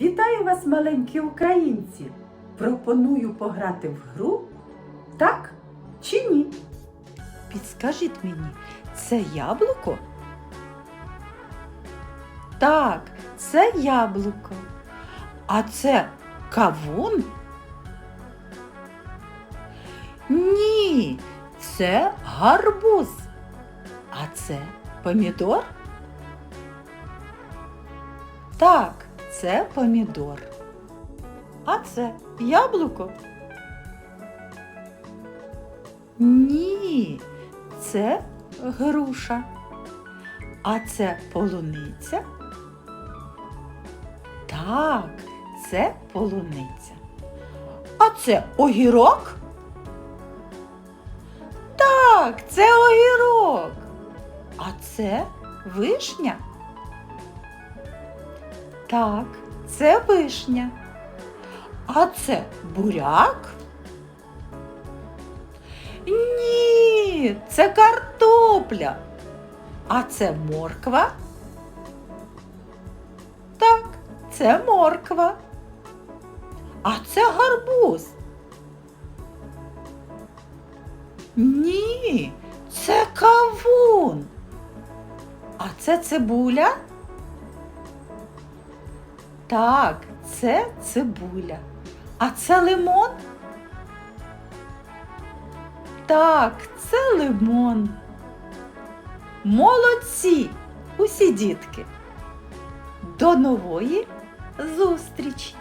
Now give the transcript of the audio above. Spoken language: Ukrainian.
Вітаю вас, маленькі українці! Пропоную пограти в гру так чи ні? Підскажіть мені, це яблуко? Так, це яблуко. А це кавун? Ні, це гарбуз. А це помідор? Так, це помідор. А це яблуко? Ні, це груша. А це полуниця? Так, це полуниця. А це огірок? Так, це огірок. А це вишня? Так, це вишня. А це буряк? Ні, це картопля. А це морква? Так, це морква. А це гарбуз. Ні, це кавун. А це цибуля? Так, це цибуля. А це лимон? Так, це лимон. Молодці, усі дітки. До нової зустрічі!